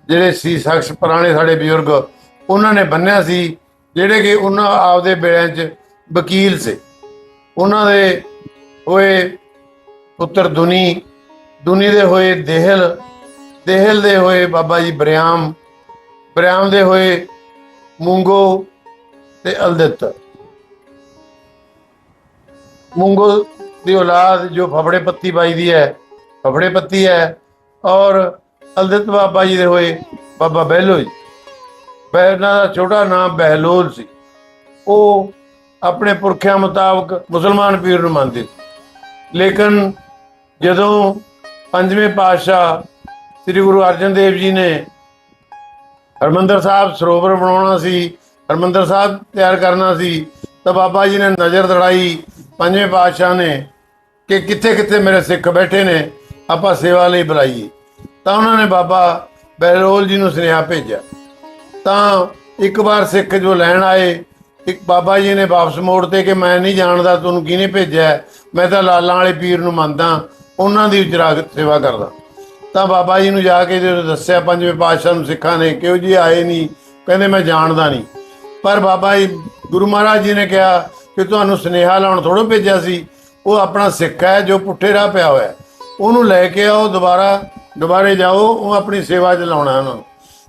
ਜਿਹੜੇ ਸੀ ਸ਼ਖਸ ਪੁਰਾਣੇ ਸਾਡੇ ਬਜ਼ੁਰਗ, ਉਹਨਾਂ ਨੇ ਬੰਨਿਆ ਸੀ, ਜਿਹੜੇ ਕਿ ਉਹਨਾਂ ਆਪਦੇ ਬੇੜਿਆਂ 'ਚ ਵਕੀਲ ਸੀ। ਉਹਨਾਂ ਦੇ ਹੋਏ ਪੁੱਤਰ ਦੁਨੀ ਦੁਨੀ ਦੇ ਹੋਏ ਦੇਹਲ ਦੇਹਲ ਦੇ ਹੋਏ ਬਾਬਾ ਜੀ ਬਰਿਆਮ ਬਰਿਆਮ ਦੇ ਹੋਏ ਮੂੰਗੋ ਤੇ ਅਲਦਿਤ। ਮੂੰਗੋ ਦੀ ਔਲਾਦ ਜੋ ਫਫੜੇ ਪੱਤੀ ਬਾਈ ਦੀ ਹੈ, ਫਫੜੇ ਪੱਤੀ ਹੈ ਔਰ ਅਲਦਿਤ ਬਾਬਾ ਜੀ ਦੇ ਹੋਏ ਬਾਬਾ ਬਹਿਲੋ ਜੀ ਬਹਿਨਾ ਦਾ ਛੋਟਾ ਨਾਮ ਬਹਿਲੋਲ ਸੀ। ਉਹ ਆਪਣੇ ਪੁਰਖਿਆਂ ਮੁਤਾਬਕ ਮੁਸਲਮਾਨ ਪੀਰ ਨੂੰ ਮੰਨਦੇ ਸੀ। ਲੇਕਿਨ ਜਦੋਂ ਪੰਜਵੇਂ ਪਾਤਸ਼ਾਹ ਸ੍ਰੀ ਗੁਰੂ ਅਰਜਨ ਦੇਵ ਜੀ ਨੇ ਹਰਮੰਦਰ ਸਾਹਿਬ ਸਰੋਵਰ ਬਣਾਉਣਾ ਸੀ, ਹਰਮੰਦਰ ਸਾਹਿਬ ਤਿਆਰ ਕਰਨਾ ਸੀ, ਤਾਂ ਬਾਬਾ ਜੀ ਨੇ ਨਜ਼ਰ ਦੜਾਈ, ਪੰਜਵੇਂ ਪਾਤਸ਼ਾਹ ਨੇ ਕਿ ਕਿੱਥੇ ਕਿੱਥੇ ਮੇਰੇ ਸਿੱਖ ਬੈਠੇ ਨੇ, ਆਪਾਂ ਸੇਵਾ ਲਈ ਬੁਲਾਈਏ। ਤਾਂ ਉਹਨਾਂ ਨੇ ਬਾਬਾ ਬਹਿਲੋਲ ਜੀ ਨੂੰ ਸੁਨੇਹਾ ਭੇਜਿਆ। ਤਾਂ ਇੱਕ ਵਾਰ ਸਿੱਖ ਜੋ ਲੈਣ ਆਏ, ਇੱਕ ਬਾਬਾ ਜੀ ਨੇ ਵਾਪਸ ਮੋੜ ਤੇ ਕਿ ਮੈਂ ਨਹੀਂ ਜਾਣਦਾ ਤੁਹਾਨੂੰ ਕਿਹਨੇ ਭੇਜਿਆ? ਮੈਂ ਤਾਂ ਲਾਲਾਂ ਵਾਲੇ ਪੀਰ ਨੂੰ ਮੰਨਦਾ, ਉਹਨਾਂ ਦੀ ਉਜਰਾਗਤ ਸੇਵਾ ਕਰਦਾ। ਤਾਂ ਬਾਬਾ ਜੀ ਨੂੰ ਜਾ ਕੇ ਜਦੋਂ ਦੱਸਿਆ ਪੰਜਵੇਂ ਪਾਤਸ਼ਾਹ ਨੂੰ ਸਿੱਖਾਂ ਨੇ ਕਿ ਉਹ ਜੀ ਆਏ ਨਹੀਂ? ਕਹਿੰਦੇ ਮੈਂ ਜਾਣਦਾ ਨਹੀਂ। ਪਰ ਬਾਬਾ ਜੀ, ਗੁਰੂ ਮਹਾਰਾਜ ਜੀ ਨੇ ਕਿਹਾ ਕਿ ਤੁਹਾਨੂੰ ਸੁਨੇਹਾ ਲਾਉਣ ਥੋੜੋ ਭੇਜਿਆ ਸੀ। ਉਹ ਆਪਣਾ ਸਿੱਖ ਹੈ, ਜੋ ਪੁੱਠੇ ਰਾਹ ਪਿਆ ਹੋਇਆ। ਉਹਨੂੰ ਲੈ ਕੇ ਆਓ, ਦੁਬਾਰਾ, ਦੁਬਾਰੇ ਜਾਓ, ਉਹ ਆਪਣੀ ਸੇਵਾ 'ਚ ਲਾਉਣਾ ਉਹਨਾਂ ਨੂੰ।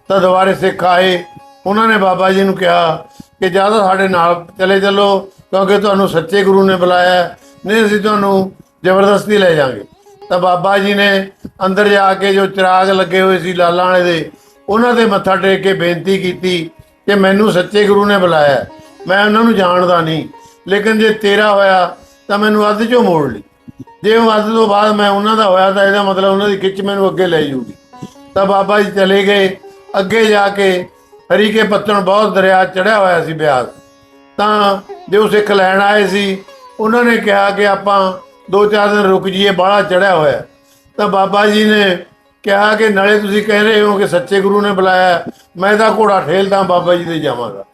ਤਾਂ ਦੁਬਾਰੇ ਸਿੱਖ ਆਏ। ਉਹਨਾਂ ਨੇ ਬਾਬਾ ਜੀ ਨੂੰ ਕਿਹਾ ਕਿ ਜ਼ਿਆਦਾ ਸਾਡੇ ਨਾਲ ਚਲੇ ਚੱਲੋ, ਕਿਉਂਕਿ ਤੁਹਾਨੂੰ ਸੱਚੇ ਗੁਰੂ ਨੇ ਬੁਲਾਇਆ ਨਹੀਂ, ਅਸੀਂ ਤੁਹਾਨੂੰ ਜ਼ਬਰਦਸਤੀ ਲੈ ਜਾਾਂਗੇ ਤਾਂ ਬਾਬਾ ਜੀ ਨੇ ਅੰਦਰ ਜਾ ਕੇ ਜੋ ਚਿਰਾਗ ਲੱਗੇ ਹੋਏ ਸੀ ਲਾਲਾਂ ਵਾਲੇ ਦੇ, ਉਹਨਾਂ ਦੇ ਮੱਥਾ ਟੇਕ ਕੇ ਬੇਨਤੀ ਕੀਤੀ ਕਿ ਮੈਨੂੰ ਸੱਚੇ ਗੁਰੂ ਨੇ ਬੁਲਾਇਆ। ਮੈਂ ਉਹਨਾਂ ਨੂੰ ਜਾਣਦਾ ਨਹੀਂ, ਲੇਕਿਨ ਜੇ ਤੇਰਾ ਹੋਇਆ ਤਾਂ ਮੈਨੂੰ ਅੱਧ ਚੋਂ ਮੋੜ ਲਈ। ਜੇ ਉਹ ਅੱਧ ਤੋਂ ਬਾਅਦ ਮੈਂ ਉਹਨਾਂ ਦਾ ਹੋਇਆ ਤਾਂ ਇਹਦਾ ਮਤਲਬ ਉਹਨਾਂ ਦੀ ਖਿੱਚ ਮੈਨੂੰ ਅੱਗੇ ਲੈ ਜੂਗੀ ਤਾਂ ਬਾਬਾ ਜੀ ਚਲੇ ਗਏ, ਅੱਗੇ ਜਾ ਕੇ ਹਰੀ ਕੇ ਪੱਤਣ ਬਹੁਤ ਦਰਿਆ ਚੜਿਆ ਹੋਇਆ ਸੀ ਬਿਆਸ। ਤਾਂ ਜੋ ਸਿੱਖ ਲੈਣ ਆਏ ਸੀ, ਉਹਨਾਂ ਨੇ ਕਿਹਾ ਕਿ ਆਪਾਂ ਦੋ ਚਾਰ ਦਿਨ ਰੁਕ ਜਾਈਏ, ਬਾਹਲਾ ਚੜਿਆ ਹੋਇਆ। ਤਾਂ ਬਾਬਾ ਜੀ ਨੇ ਕਿਹਾ ਕਿ ਨਾਲੇ ਤੁਸੀਂ ਕਹਿ ਰਹੇ ਹੋ ਕਿ ਸੱਚੇ ਗੁਰੂ ਨੇ ਬੁਲਾਇਆ, ਮੈਂ ਤਾਂ ਘੋੜਾ ਠੇਲਦਾ ਬਾਬਾ ਜੀ ਦੇ ਜਾਵਾਂਗਾ।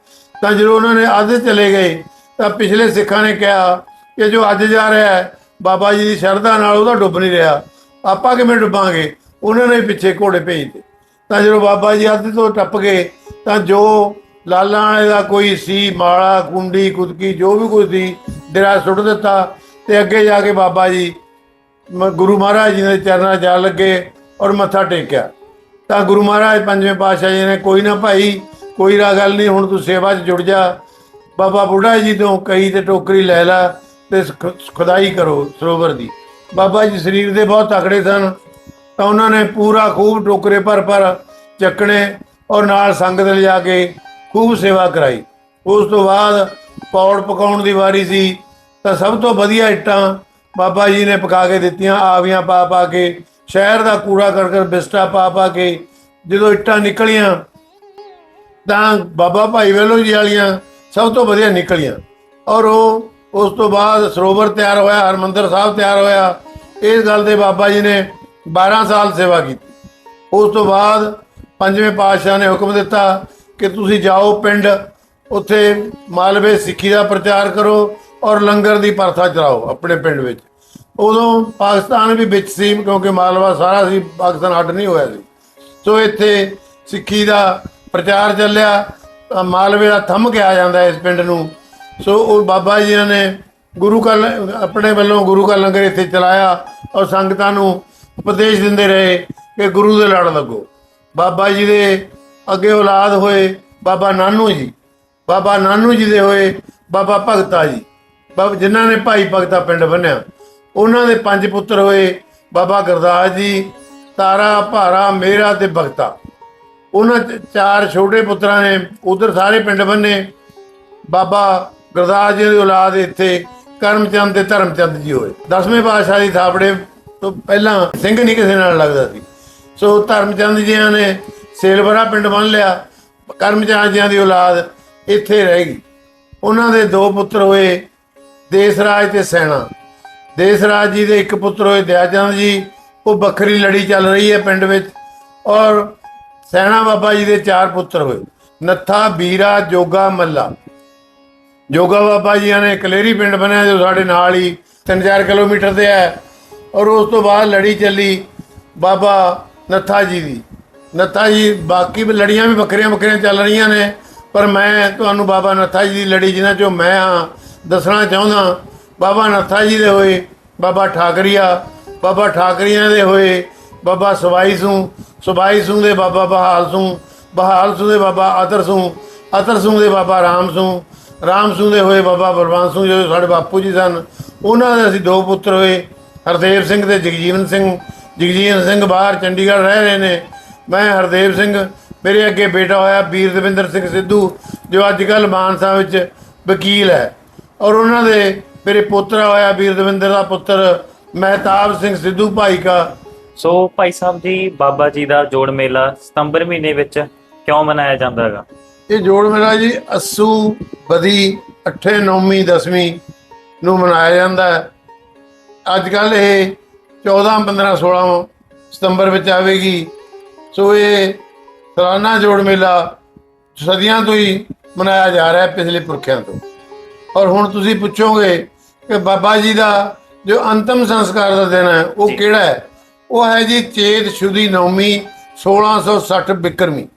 ਤਾਂ ਜਦੋਂ ਉਹਨਾਂ ਨੇ ਅੱਧ ਚਲੇ ਗਏ, ਤਾਂ ਪਿਛਲੇ ਸਿੱਖਾਂ ਨੇ ਕਿਹਾ ਕਿ ਜੋ ਅੱਜ ਜਾ ਰਿਹਾ ਹੈ, ਬਾਬਾ ਜੀ ਦੀ ਸ਼ਰਧਾ ਨਾਲ ਉਹਦਾ ਡੁੱਬ ਨਹੀਂ ਰਿਹਾ। ਆਪਾਂ ਕਿਵੇਂ ਡੁੱਬਾਂਗੇ? ਉਹਨਾਂ ਨੇ ਪਿੱਛੇ ਘੋੜੇ ਭੇਜਦੇ ਤਾਂ ਜਦੋਂ ਬਾਬਾ ਜੀ ਅੱਧ ਤੋਂ ਟੱਪ ਗਏ, ਤਾਂ ਜੋ ਲਾਲਾਂ ਵਾਲੇ ਦਾ ਕੋਈ ਸੀ, ਮਾਲਾ, ਕੁੰਡੀ, ਕੁਦਕੀ, ਜੋ ਵੀ ਕੋਈ ਸੀ, ਡੇਰਾ ਸੁੱਟ ਦਿੱਤਾ। ਤੇ ਅੱਗੇ ਜਾ ਕੇ ਬਾਬਾ ਜੀ, ਮ- ਗੁਰੂ ਮਹਾਰਾਜ ਜੀ ਦੇ ਚਰਨਾਂ 'ਚ ਜਾ ਲੱਗੇ ਔਰ ਮੱਥਾ ਟੇਕਿਆ। ਤਾਂ ਗੁਰੂ ਮਹਾਰਾਜ ਪੰਜਵੇਂ ਪਾਤਸ਼ਾਹ ਜੀ ਨੇ ਕੋਈ ਨਾ ਭਾਈ, ਕੋਈ ਰਾ ਗੱਲ ਨਹੀਂ, ਹੁਣ ਤੂੰ ਸੇਵਾ 'ਚ ਜੁੜ ਜਾ। ਬਾਬਾ ਬੁੱਢਾ ਜੀ ਤੋਂ ਕਹੀ ਤੇ ਟੋਕਰੀ ਲੈ ਲੈ ਤੇ ਖ- ਖੁਦਾਈ ਕਰੋ ਸਰੋਵਰ ਦੀ। ਬਾਬਾ ਜੀ ਸਰੀਰ ਦੇ ਬਹੁਤ ਤਕੜੇ ਸਨ, ਤਾਂ ਉਹਨਾਂ ਨੇ ਪੂਰਾ ਖੂਬ ਟੋਕਰੇ ਭਰ ਭਰ ਚੱਕਣੇ ਔਰ ਨਾਲ ਸੰਗਤ ਲਿਜਾ ਕੇ ਖੂਬ ਸੇਵਾ ਕਰਾਈ। ਉਸ ਤੋਂ ਬਾਅਦ ਪੌੜ ਪਕਾਉਣ ਦੀ ਵਾਰੀ ਸੀ ਤਾਂ ਸਭ ਤੋਂ ਵਧੀਆ ਇੱਟਾਂ ਬਾਬਾ ਜੀ ਨੇ ਪਕਾ ਕੇ ਦਿੱਤੀਆਂ, ਆਵੀਆਂ ਪਾ ਪਾ ਕੇ, ਸ਼ਹਿਰ ਦਾ ਕੂੜਾ ਕਰਕਟ ਕਰ ਬਿਸਟਾ ਪਾ ਪਾ ਕੇ ਜਦੋਂ ਇੱਟਾਂ ਨਿਕਲੀਆਂ, ਤਾਂ ਬਾਬਾ ਭਾਈ ਵੇਲੋ ਜੀ ਵਾਲੀਆਂ ਸਭ ਤੋਂ ਵਧੀਆ ਨਿਕਲੀਆਂ। ਔਰ ਉਹ ਉਸ ਤੋਂ ਬਾਅਦ ਸਰੋਵਰ ਤਿਆਰ ਹੋਇਆ, ਹਰਮੰਦਰ ਸਾਹਿਬ ਤਿਆਰ ਹੋਇਆ। ਇਸ ਗੱਲ ਦੇ ਬਾਬਾ ਜੀ ਨੇ 12 ਸਾਲ ਸੇਵਾ ਕੀਤੀ। ਉਸ ਤੋਂ ਬਾਅਦ ਪੰਜਵੇਂ ਪਾਤਸ਼ਾਹ ਨੇ ਹੁਕਮ ਦਿੱਤਾ ਕਿ ਤੁਸੀਂ ਜਾਓ ਪਿੰਡ, ਉੱਥੇ ਮਾਲਵੇ ਸਿੱਖੀ ਦਾ ਪ੍ਰਚਾਰ ਕਰੋ ਔਰ ਲੰਗਰ ਦੀ ਪ੍ਰਥਾ ਚਲਾਓ ਆਪਣੇ ਪਿੰਡ ਵਿੱਚ। ਉਦੋਂ ਪਾਕਿਸਤਾਨ ਵੀ ਵਿੱਚ ਸੀ, ਕਿਉਂਕਿ ਮਾਲਵਾ ਸਾਰਾ ਸੀ, ਪਾਕਿਸਤਾਨ ਅੱਡ ਨਹੀਂ ਹੋਇਆ ਸੀ। ਸੋ ਇੱਥੇ ਸਿੱਖੀ ਦਾ ਪ੍ਰਚਾਰ ਚੱਲਿਆ, ਤਾਂ ਮਾਲਵੇ ਦਾ ਥੰਮ ਕਿਹਾ ਜਾਂਦਾ ਇਸ ਪਿੰਡ ਨੂੰ। ਸੋ ਉਹ ਬਾਬਾ ਜੀ ਨੇ ਗੁਰੂ ਕਾ ਲ- ਆਪਣੇ ਵੱਲੋਂ ਗੁਰੂ ਕਾ ਲੰਗਰ ਇੱਥੇ ਚਲਾਇਆ ਔਰ ਸੰਗਤਾਂ ਨੂੰ ਉਪਦੇਸ਼ ਦਿੰਦੇ ਰਹੇ ਕਿ ਗੁਰੂ ਦੇ ਲੜ ਲੱਗੋ। ਬਾਬਾ ਜੀ ਦੇ ਅੱਗੇ ਔਲਾਦ ਹੋਏ ਬਾਬਾ ਨਾਨੂ ਜੀ, ਬਾਬਾ ਨਾਨੂ ਜੀ ਦੇ ਹੋਏ ਬਾਬਾ ਭਗਤਾ ਜੀ। ਬਾਬਾ, ਜਿਨ੍ਹਾਂ ਨੇ ਭਾਈ ਭਗਤਾ ਪਿੰਡ ਬੰਨਿਆ, ਉਹਨਾਂ ਦੇ ਪੰਜ ਪੁੱਤਰ ਹੋਏ ਬਾਬਾ ਗੁਰਦਾਸ ਜੀ, ਤਾਰਾ, ਭਾਰਾ, ਮੇਰਾ ਤੇ ਭਗਤਾ। ਉਹਨਾਂ ਚ ਚਾਰ ਛੋਟੇ ਪੁੱਤਰਾਂ ਨੇ ਉਧਰ ਸਾਰੇ ਪਿੰਡ ਬੰਨੇ। ਬਾਬਾ ਗੁਰਦਾਸ ਜੀ ਦੀ ਔਲਾਦ ਇੱਥੇ ਕਰਮਚੰਦ ਤੇ ਧਰਮਚੰਦ ਜੀ ਹੋਏ। ਦਸਵੇਂ ਪਾਤਸ਼ਾਹ ਦੀ ਥਾਪੜੇ ਤੋਂ ਪਹਿਲਾਂ ਸਿੰਘ ਨਹੀਂ ਕਿਸੇ ਨਾਲ ਲੱਗਦਾ ਸੀ। ਸੋ ਧਰਮਚੰਦ ਜੀਆਂ ਨੇ ਸੇਲਵਰਾ ਪਿੰਡ ਬੰਨ ਲਿਆ। ਕਰਮਚੰਦ ਜੀਆਂ ਦੀ ਔਲਾਦ ਇੱਥੇ ਰਹਿ ਗਈ। ਉਹਨਾਂ ਦੇ ਦੋ ਪੁੱਤਰ ਹੋਏ ਦੇਸਰਾਜ ਤੇ ਸੈਣਾ। ਦੇਸਰਾਜ ਜੀ ਦੇ ਇੱਕ ਪੁੱਤਰ ਹੋਏ ਦਿਆਚੰਦ ਜੀ, ਉਹ ਵੱਖਰੀ ਲੜੀ ਚੱਲ ਰਹੀ ਹੈ ਪਿੰਡ ਵਿੱਚ ਔਰ ਸੈਣਾ ਬਾਬਾ ਜੀ ਦੇ ਚਾਰ ਪੁੱਤਰ ਹੋਏ। ਨੱਥਾ, ਬੀਰਾ, ਜੋਗਾ, ਮੱਲਾ। ਜੋਗਾ ਬਾਬਾ ਜੀ ਨੇ ਕਲੇਰੀ ਪਿੰਡ ਬਣਿਆ ਜੋ ਸਾਡੇ ਨਾਲ ਹੀ 3-4 ਕਿਲੋਮੀਟਰ ਤੇ ਹੈ ਔਰ ਉਸ ਤੋਂ ਬਾਅਦ ਲੜੀ ਚੱਲੀ ਬਾਬਾ ਨੱਥਾ ਜੀ ਦੀ। ਨੱਥਾ ਜੀ, ਬਾਕੀ ਲੜੀਆਂ ਵੀ ਵੱਖਰੀਆਂ ਵੱਖਰੀਆਂ ਚੱਲ ਰਹੀਆਂ ਨੇ, ਪਰ ਮੈਂ ਤੁਹਾਨੂੰ ਬਾਬਾ ਨੱਥਾ ਜੀ ਦੀ ਲੜੀ ਜਿਨ੍ਹਾਂ ਚੋਂ ਮੈਂ ਹਾਂ ਦੱਸਣਾ ਚਾਹੁੰਦਾ, ਬਾਬਾ ਨੱਥਾ ਜੀ ਦੇ ਹੋਏ, ਬਾਬਾ ਠਾਕਰੀਆ, ਬਾਬਾ ਠਾਕਰੀਆਂ ਦੇ ਹੋਏ, ਬਾਬਾ ਸਵਾਈ ਸੂ ਸਵਾਈ ਸੂ ਦੇ ਬਾਬਾ ਬਹਾਲ ਸੂ ਬਹਾਲ ਸੂ ਦੇ ਬਾਬਾ ਅਤਰ ਸੂ ਅਤਰ ਸੂ ਦੇ ਬਾਬਾ ਰਾਮ ਸੂ ਰਾਮ ਸੂ ਦੇ ਹੋਏ ਬਾਬਾ ਬਲਵੰਤ ਸਿੰਘ ਜੋ ਸਾਡੇ ਬਾਪੂ ਜੀ ਸਨ, ਉਹਨਾਂ ਦੇ ਅਸੀਂ ਦੋ ਪੁੱਤਰ ਹੋਏ, ਹਰਦੇਵ ਸਿੰਘ ਤੇ ਜਗਜੀਵਨ ਸਿੰਘ। ਜਗਜੀਵਨ ਸਿੰਘ ਬਾਹਰ ਚੰਡੀਗੜ੍ਹ ਰਹਿ ਰਹੇ ਨੇ। ਮੈਂ ਹਰਦੇਵ ਸਿੰਘ, ਮੇਰੇ ਅੱਗੇ ਬੇਟਾ ਹੋਇਆ ਵੀਰ ਦਵਿੰਦਰ ਸਿੰਘ ਸਿੱਧੂ, ਜੋ ਅੱਜ ਕੱਲ੍ਹ ਮਾਨਸਾ ਵਿੱਚ ਵਕੀਲ ਹੈ। ਔਰ ਉਹਨਾਂ ਦੇ ਮੇਰੇ ਪੋਤਰਾ ਹੋਇਆ ਵੀਰ ਦਵਿੰਦਰ ਦਾ ਪੁੱਤਰ ਮਹਿਤਾਬ ਸਿੰਘ ਸਿੱਧੂ ਭਾਈ ਕਾ। ਸੋ ਭਾਈ ਸਾਹਿਬ ਜੀ ਬਾਬਾ ਜੀ ਦਾ ਜੋੜ ਮੇਲਾ ਸਤੰਬਰ ਮਹੀਨੇ ਵਿੱਚ ਕਿਉਂ ਮਨਾਇਆ ਜਾਂਦਾ ਹੈਗਾ? ਇਹ ਜੋੜ ਮੇਲਾ ਜੀ ਅਸੂ ਬਦੀ 8 9ਵੀਂ 10ਵੀਂ ਨੂੰ ਮਨਾਇਆ ਜਾਂਦਾ ਹੈ। ਅੱਜ ਕੱਲ ਇਹ 14 15 16 ਸਤੰਬਰ ਵਿੱਚ ਆਵੇਗੀ। ਸੋ ਇਹ ਸਾਲਾਨਾ ਜੋੜ ਮੇਲਾ ਸਦੀਆਂ ਤੋਂ ਹੀ ਮਨਾਇਆ ਜਾ ਰਿਹਾ ਹੈ ਪਿਛਲੇ ਪੁਰਖਿਆਂ ਤੋਂ। ਔਰ ਹੁਣ ਤੁਸੀਂ ਪੁੱਛੋਗੇ ਕਿ ਬਾਬਾ ਜੀ ਦਾ ਜੋ ਅੰਤਮ ਸੰਸਕਾਰ ਦਾ ਦਿਨ ਹੈ ਉਹ। ਕਿਹੜਾ ਹੈ? ਉਹ ਹੈ ਜੀ ਚੇਤ ਸ਼ੁਦੀ ਨੌਮੀ 1660 ਬਿਕਰਮੀ।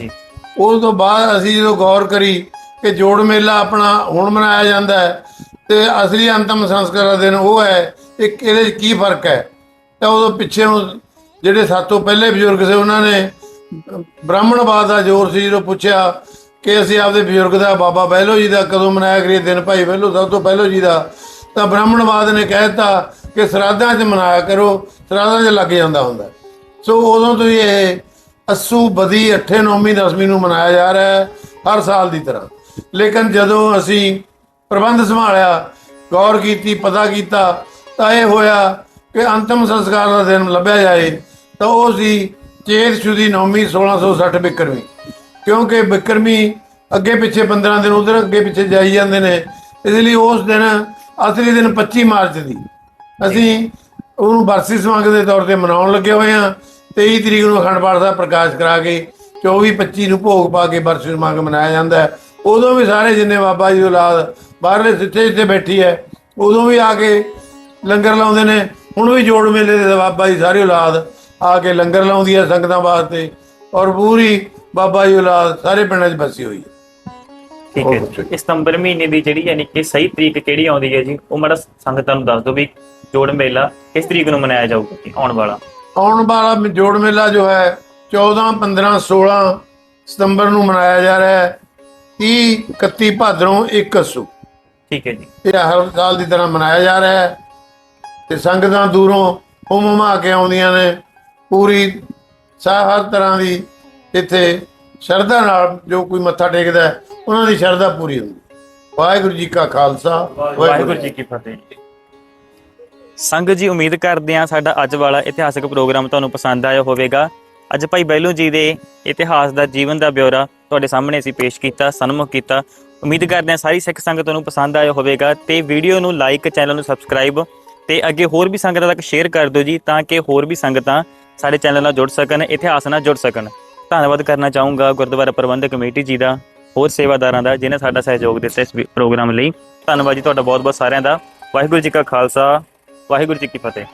ਜੀ। ਉਸ ਤੋਂ ਬਾਅਦ ਅਸੀਂ ਜਦੋਂ ਗੌਰ ਕਰੀ ਕਿ ਜੋੜ ਮੇਲਾ ਆਪਣਾ ਹੁਣ ਮਨਾਇਆ ਜਾਂਦਾ ਹੈ ਤੇ ਅਸਲੀ ਅੰਤਮ ਸੰਸਕਾਰ ਦਾ ਦਿਨ ਉਹ ਹੈ ਇੱਕ ਇਹਦੇ 'ਚ ਕੀ ਫ਼ਰਕ ਹੈ? ਤਾਂ ਉਦੋਂ ਪਿੱਛੇ ਜਿਹੜੇ ਸਾਤੋਂ ਪਹਿਲੇ ਬਜ਼ੁਰਗ ਸੀ ਉਹਨਾਂ ਨੇ ਬ੍ਰਾਹਮਣਵਾਦ ਦਾ ਜ਼ੋਰ ਸੀ ਜਦੋਂ ਪੁੱਛਿਆ ਕਿ ਅਸੀਂ ਆਪਦੇ ਬਜ਼ੁਰਗ ਦਾ ਬਾਬਾ ਬਹਿਲੋ ਜੀ ਦਾ ਕਦੋਂ ਮਨਾਇਆ ਕਰੀਏ ਦਿਨ ਭਾਈ ਬਹਿਲੋ, ਸਭ ਤੋਂ ਪਹਿਲੋ ਜੀ ਦਾ। ਤਾਂ ਬ੍ਰਾਹਮਣਵਾਦ ਨੇ ਕਹਿ ਦਿੱਤਾ ਕਿ ਸਰਾਧਾਂ 'ਚ ਮਨਾਇਆ ਕਰੋ, ਸਰਾਧਾਂ 'ਚ ਲੱਗ ਜਾਂਦਾ ਹੁੰਦਾ। ਸੋ ਉਦੋਂ ਤੋਂ ਹੀ ਇਹ ਅਸੂ ਬਦੀ 8 9ਵੀਂ 10ਵੀਂ ਨੂੰ ਮਨਾਇਆ ਜਾ ਰਿਹਾ ਹੈ, ਹਰ ਸਾਲ ਦੀ ਤਰ੍ਹਾਂ। ਲੇਕਿਨ ਜਦੋਂ ਅਸੀਂ ਪ੍ਰਬੰਧ ਸੰਭਾਲਿਆ, ਗੌਰ ਕੀਤੀ, ਪਤਾ ਕੀਤਾ, ਤਾਂ ਇਹ ਹੋਇਆ ਕਿ ਅੰਤਮ ਸੰਸਕਾਰ ਦਾ ਦਿਨ ਲੱਭਿਆ ਜਾਏ, ਤਾਂ ਉਹ ਸੀ ਚੇਤ ਸ਼ੁਦੀ ਨੌਮੀ 1660 ਬਿਕਰਵੀਂ। ਕਿਉਂਕਿ ਬਿਕਰਮੀ ਅੱਗੇ ਪਿੱਛੇ 15 ਦਿਨ ਉਧਰ ਅੱਗੇ ਪਿੱਛੇ ਜਾਈ ਜਾਂਦੇ ਨੇ, ਇਸ ਲਈ ਉਸ ਦਿਨ ਅਸਲੀ ਦਿਨ 25 ਮਾਰਚ ਦੀ। ਅਸੀਂ ਉਹਨੂੰ ਬਰਸੀ ਸਮਾਗਮ ਦੇ ਤੌਰ ਤੇ ਮਨਾਉਣ ਲੱਗੇ ਹੋਏ ਹਾਂ 23 ਤਰੀਕ ਨੂੰ ਅਖੰਡ ਪਾਠ ਸਾਹਿਬ ਪ੍ਰਕਾਸ਼ ਕਰਾ ਕੇ 24 25 ਨੂੰ ਭੋਗ ਪਾ ਕੇ ਬਰਸੀ ਸਮਾਗਮ ਮਨਾਇਆ ਜਾਂਦਾ ਹੈ। ਉਦੋਂ ਵੀ ਸਾਰੇ ਜਿੰਨੇ ਬਾਬਾ ਜੀ ਔਲਾਦ ਬਾਹਰਲੇ ਜਿੱਥੇ ਜਿੱਥੇ ਬੈਠੀ ਹੈ, ਉਦੋਂ ਵੀ ਆ ਕੇ ਲੰਗਰ ਲਾਉਂਦੇ ਨੇ। ਹੁਣ ਵੀ ਜੋੜ ਮੇਲੇ ਦੇ ਬਾਬਾ ਜੀ ਸਾਰੀ ਔਲਾਦ ਆ ਕੇ ਲੰਗਰ ਲਾਉਂਦੀ ਹੈ ਸੰਗਤਾਂ ਵਾਸਤੇ ਔਰ ਪੂਰੀ ਬਾਬਾ ਜੀ ਔਲਾਦ ਸਾਰੇ ਪਿੰਡਾਂ 'ਚ ਬਸੀ ਹੋਈ ਹੈ। ਠੀਕ ਹੈ ਜੀ। ਇਹ ਸਤੰਬਰ ਮਹੀਨੇ ਦੀ ਜਿਹੜੀ ਯਾਨੀ ਕਿ ਸਹੀ ਤਰੀਕ ਕਿਹੜੀ ਆਉਂਦੀ ਹੈ ਜੀ? ਉਹ ਮਾੜਾ ਸੰਗਤਾਂ ਨੂੰ ਦੱਸ ਦਿਓ ਵੀ ਜੋੜ ਮੇਲਾ ਕਿਸ ਤਰੀਕ ਨੂੰ ਮਨਾਇਆ ਜਾਊਗਾ ਜੀ, ਆਉਣ ਵਾਲਾ? ਆਉਣ ਵਾਲਾ ਮ- ਜੋੜ ਮੇਲਾ ਜੋ ਹੈ 14 15 16 ਸਤੰਬਰ ਨੂੰ ਮਨਾਇਆ ਜਾ ਰਿਹਾ ਹੈ। 30 31 ਭਾਦਰੋਂ 1 ਅਸੂ। ਠੀਕ ਹੈ ਜੀ। ਇਹ ਹਰ ਸਾਲ ਦੀ ਤਰ੍ਹਾਂ ਮਨਾਇਆ ਜਾ ਰਿਹਾ ਹੈ ਤੇ ਸੰਗਤਾਂ ਦੂਰੋਂ ਹੁਮਾ ਕੇ ਆਉਂਦੀਆਂ ਨੇ। ਪੂਰੀ ਸਾ ਹਰ ਤਰ੍ਹਾਂ ਦੀ ਇੱਥੇ ਸ਼ਰਧਾ ਨਾਲ ਜੋ ਕੋਈ ਮੱਥਾ ਟੇਕਦਾ ਹੈ, ਉਹਨਾਂ ਦੀ ਸ਼ਰਧਾ ਪੂਰੀ ਹੁੰਦੀ ਵਾਹਿਗੁਰੂ ਜੀ ਕਾ ਖਾਲਸਾ ਵਾਹਿਗੁਰੂ ਜੀ ਕੀ ਫਤਿਹ। ਸੰਗਤ ਜੀ ਉਮੀਦ ਕਰਦੇ ਹਾਂ ਸਾਡਾ ਅੱਜ ਵਾਲਾ ਇਤਿਹਾਸਕ ਪ੍ਰੋਗਰਾਮ ਤੁਹਾਨੂੰ ਪਸੰਦ ਆਇਆ ਹੋਵੇਗਾ। ਅੱਜ ਭਾਈ ਬੈਲੂ ਜੀ ਦੇ ਇਤਿਹਾਸ ਦਾ ਜੀਵਨ ਦਾ ਬਿਉਰਾ ਤੁਹਾਡੇ ਸਾਹਮਣੇ ਅਸੀਂ ਪੇਸ਼ ਕੀਤਾ ਸਨਮੁਖ ਕੀਤਾ। ਉਮੀਦ ਕਰਦੇ ਹਾਂ ਸਾਰੀ ਸਿੱਖ ਸੰਗਤ ਨੂੰ ਪਸੰਦ ਆਇਆ ਹੋਵੇਗਾ ਤੇ ਵੀਡੀਓ ਨੂੰ ਲਾਈਕ ਚੈਨਲ ਨੂੰ ਸਬਸਕ੍ਰਾਈਬ ਤੇ ਅੱਗੇ ਹੋਰ ਵੀ ਸੰਗਤਾਂ ਤੱਕ ਸ਼ੇਅਰ ਕਰ ਦਿਓ ਜੀ ਤਾਂ ਕਿ ਹੋਰ ਵੀ ਸੰਗਤਾਂ ਸਾਡੇ ਚੈਨਲ ਨਾਲ ਜੁੜ ਸਕਣ ਇਤਿਹਾਸ ਨਾਲ ਜੁੜ ਸਕਣ। ਧੰਨਵਾਦ ਕਰਨਾ ਚਾਹੂੰਗਾ ਗੁਰਦੁਆਰਾ ਪ੍ਰਬੰਧਕ ਕਮੇਟੀ ਜੀ ਦਾ, ਹੋਰ ਸੇਵਾਦਾਰਾਂ ਦਾ ਜਿਨ੍ਹਾਂ ਸਾਡਾ ਸਹਿਯੋਗ ਦਿੱਤਾ ਇਸ ਪ੍ਰੋਗਰਾਮ ਲਈ। ਧੰਨਵਾਦ ਜੀ ਤੁਹਾਡਾ ਬਹੁਤ ਬਹੁਤ ਸਾਰਿਆਂ ਦਾ। ਵਾਹਿਗੁਰੂ ਜੀ ਕਾ ਖਾਲਸਾ, ਵਾਹਿਗੁਰੂ ਜੀ ਕੀ ਫਤਿਹ।